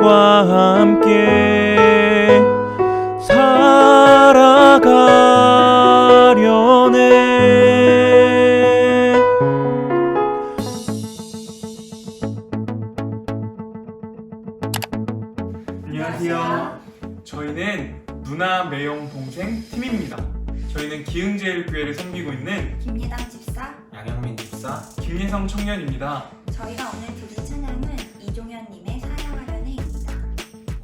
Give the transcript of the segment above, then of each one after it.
그들과 함께 살아가려네. 안녕하세요. 저희는 누나 매형 동생 팀입니다. 저희는 기흥제일 교회를 섬기고 있는 김예당 집사 양양민 집사. 김예성 청년입니다. 저희가 오늘 드릴 찬양은 이종현님의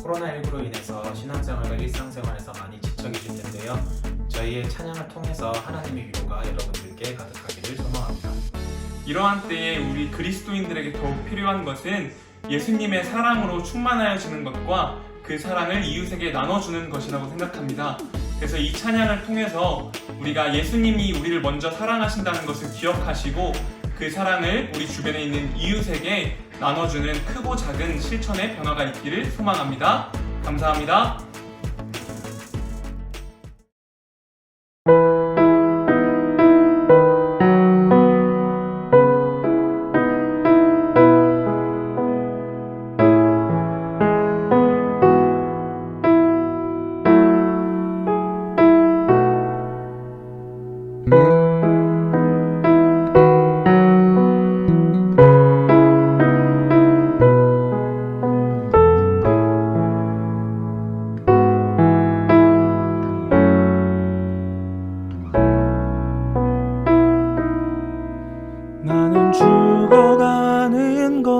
코로나19로 인해서 신앙생활과 일상생활에서 많이 지쳐 계실 텐데요. 저희의 찬양을 통해서 하나님의 위로가 여러분들께 가득하기를 소망합니다. 이러한 때에 우리 그리스도인들에게 더욱 필요한 것은 예수님의 사랑으로 충만하여지는 것과 그 사랑을 이웃에게 나눠주는 것이라고 생각합니다. 그래서 이 찬양을 통해서 우리가 예수님이 우리를 먼저 사랑하신다는 것을 기억하시고 그 사랑을 우리 주변에 있는 이웃에게 나눠주는 크고 작은 실천의 변화가 있기를 소망합니다. 감사합니다.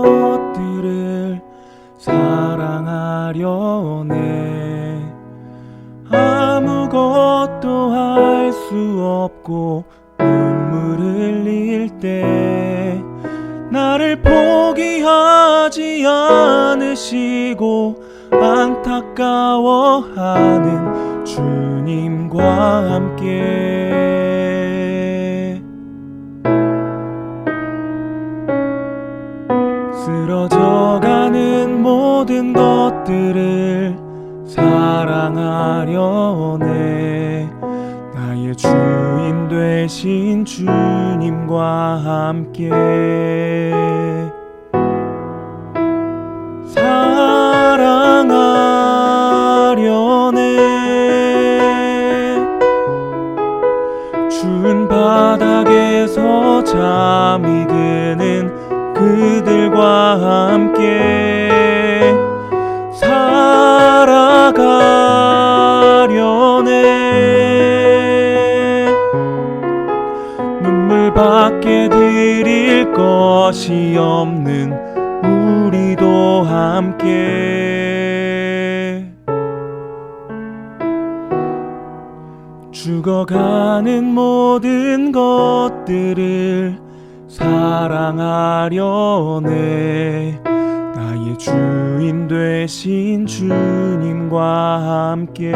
것들을 사랑하려네. 아무것도 할 수 없고 눈물 흘릴 때 나를 포기하지 않으시고 안타까워하는 주님과 함께 사랑하려네. 나의 주인 되신 주님과 함께 눈물밖에 드릴 것이 없는 우리도 함께. 죽어가는 모든 것들을 사랑하려네. 나의 주인 되신 주님과 함께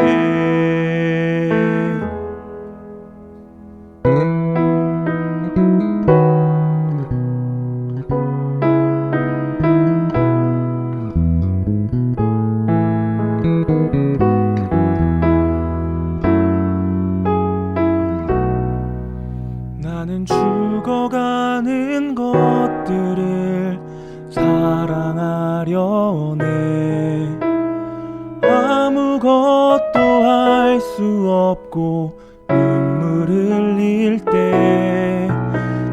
아무것도 할 수 없고 눈물 흘릴 때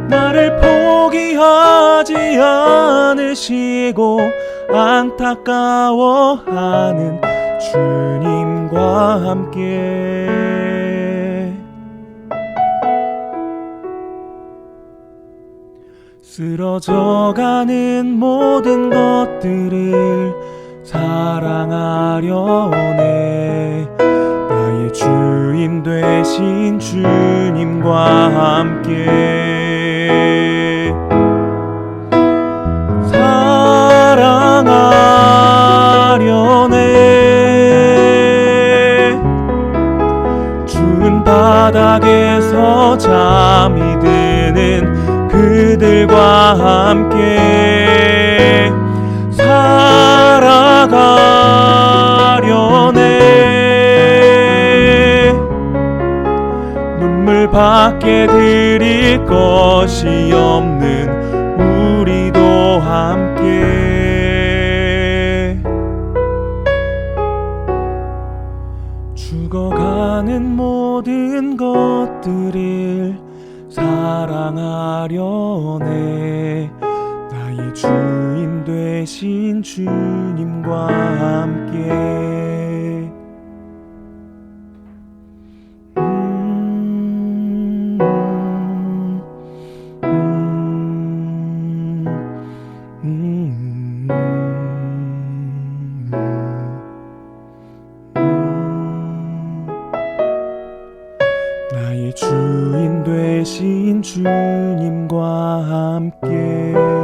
나를 포기하지 않으시고 안타까워하는 주님과 함께. 쓰러져가는 모든 것들을 사랑하려네 되신 주님과 함께 사랑하려네. 추운 바닥에서 잠이 드는 그들과 함께 살아가 밖에 드릴 것이 없는 우리도 함께. 죽어가는 모든 것들을 사랑하려네. 나의 주인 되신 주님과 함께 되신 주님과 함께